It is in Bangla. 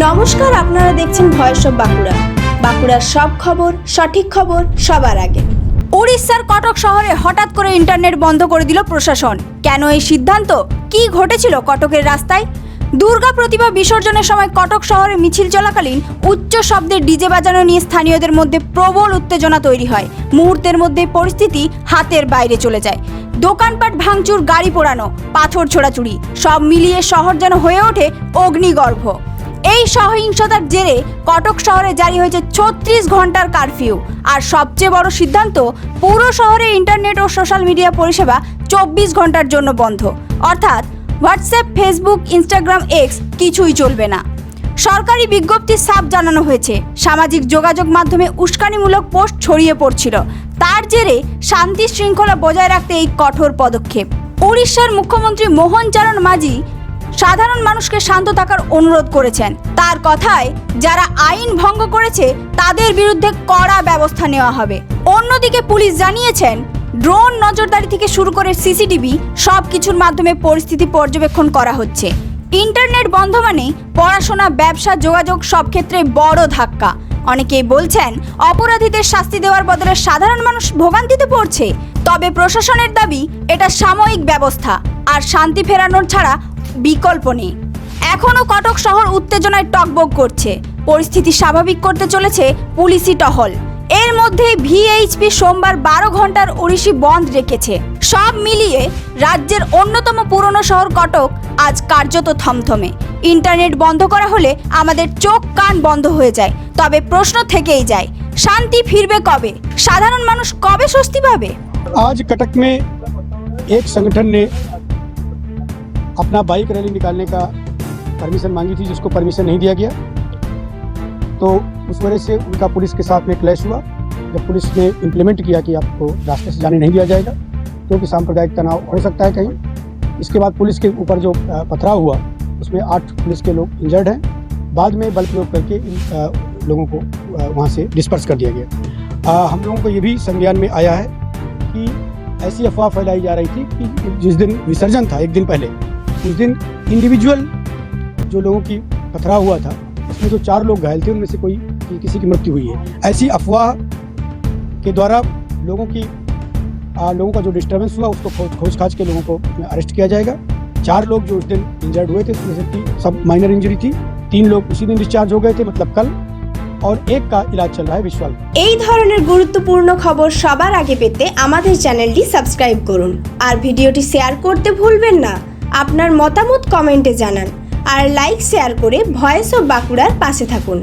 নমস্কার, আপনারা দেখছেন ভয়েস অফ বাঁকুড়া। বাঁকুড়ার সব খবর, সঠিক খবর, সবার আগে। উড়িষ্যার কটক শহরে হঠাৎ করে ইন্টারনেট বন্ধ করে দিল প্রশাসন। কেন এই সিদ্ধান্ত? কি ঘটেছিল কটকের রাস্তায়? দুর্গা প্রতিভা বিসর্জনের সময় কটক শহরে মিছিল চলাকালীন উচ্চ শব্দের ডিজে বাজানো নিয়ে স্থানীয়দের মধ্যে প্রবল উত্তেজনা তৈরি হয়। মুহূর্তের মধ্যে পরিস্থিতি হাতের বাইরে চলে যায়। দোকানপাট ভাঙচুর, গাড়ি পোড়ানো, পাথর ছোড়াছুড়ি, সব মিলিয়ে শহর যেন হয়ে ওঠে অগ্নিগর্ভ। এই সহিংসতার জেরে কটক শহরে জারি হয়েছে ছত্রিশ ঘণ্টার কারফিউ। আর সবচেয়ে বড় সিদ্ধান্ত, পুরো শহরে ইন্টারনেট ও সোশ্যাল মিডিয়া পরিষেবা চব্বিশ ঘণ্টার জন্য বন্ধ। অর্থাৎ হোয়াটসঅ্যাপ, ফেসবুক, ইনস্টাগ্রাম এক্স কিছুই চলবে না। সরকারি বিজ্ঞপ্তি সাফ জানানো হয়েছে, সামাজিক যোগাযোগ মাধ্যমে উস্কানিমূলক পোস্ট ছড়িয়ে পড়ছিল। তার জেরে শান্তি শৃঙ্খলা বজায় রাখতে এই কঠোর পদক্ষেপ। উড়িষ্যার মুখ্যমন্ত্রী মোহন চরণ মাঝি সাধারণ মানুষকে শান্ত থাকার অনুরোধ করেছেন। তার কথায়, যারা আইন ভঙ্গ করেছে, তাদের বিরুদ্ধে কড়া ব্যবস্থা নেওয়া হবে। অন্যদিকে পুলিশ জানিয়েছেন, ড্রোন নজরদারি থেকে শুরু করে সিসিটিভি সব কিছুর মাধ্যমে পরিস্থিতি পর্যবেক্ষণ করা হচ্ছে। ইন্টারনেট বন্ধ মানে পড়াশোনা, ব্যবসা, যোগাযোগ সব ক্ষেত্রে বড় ধাক্কা। অনেকেই বলছেন, অপরাধীদের শাস্তি দেওয়ার বদলে সাধারণ মানুষ ভোগান্তিতে পড়ছে। তবে প্রশাসনের দাবি, এটা সাময়িক ব্যবস্থা। আর শান্তি ফেরানোর ছাড়া বিকল্প নেই। এখনও কটক শহর উত্তেজনায় টকবক করছে। পরিস্থিতি স্বাভাবিক করতে চলেছে পুলিশি টহল। এর মধ্যে ভিএইচপি সোমবার বারো ঘণ্টার ওড়িশি বন্ধ রেখেছে। সব মিলিয়ে রাজ্যের অন্যতম পুরনো শহর কটক আজ কার্যত থমথমে। ইন্টারনেট বন্ধ করা হলে আমাদের চোখ কান বন্ধ হয়ে যায়। তবে প্রশ্ন থেকেই যায়, শান্তি ফিরবে কবে? সাধারণ মানুষ কবে স্বস্তি পাবে? আজ কটক মে এক সংগঠন নে अपना बाइक रैली निकालने का परमिशन मांगी थी जिसको परमिशन नहीं दिया गया। तो उस वजह से उनका पुलिस के साथ में क्लैश हुआ। जब पुलिस ने इम्प्लीमेंट किया कि आपको रास्ते से जाने नहीं दिया जाएगा क्योंकि तो सांप्रदायिक तनाव हो सकता है कहीं। इसके बाद पुलिस के ऊपर जो पथराव हुआ उसमें आठ पुलिस के लोग इंजर्ड हैं। बाद में बल प्रयोग करके इन लोगों को वहाँ से डिस्पर्स कर दिया गया। अ, हम लोगों को ये भी संज्ञान में आया है कि ऐसी अफवाह फैलाई जा रही थी कि जिस दिन विसर्जन था एक दिन पहले उस दिन इंडिविजुअल जो लोगों की पथराव हुआ था उसमें जो चार लोग घायल थे उनमें से कोई कि- किसी की मृत्यु हुई है ऐसी अफवाह के द्वारा लोगों की आ, लोगों का जो डिस्टर्बेंस हुआ उसको खोज खोज खाज के लोगों को अरेस्ट किया जाएगा चार लोग जो उस दिन इंजर्ड हुए थे उसमें से ती- सब माइनर इंजरी थी तीन लोग उसी दिन डिस्चार्ज हो गए थे मतलब कल और एक का इलाज चल रहा है विश्वाल এই ধরনের গুরুত্বপূর্ণ খবর সবার আগে পেতে আমাদের চ্যানেলটি সাবস্ক্রাইব করুন আর ভিডিওটি শেয়ার করতে ভুলবেন না আপনার মতামত কমেন্টে জানান আর লাইক শেয়ার করে ভয়েস অফ বাঁকুড়ার পাশে থাকুন।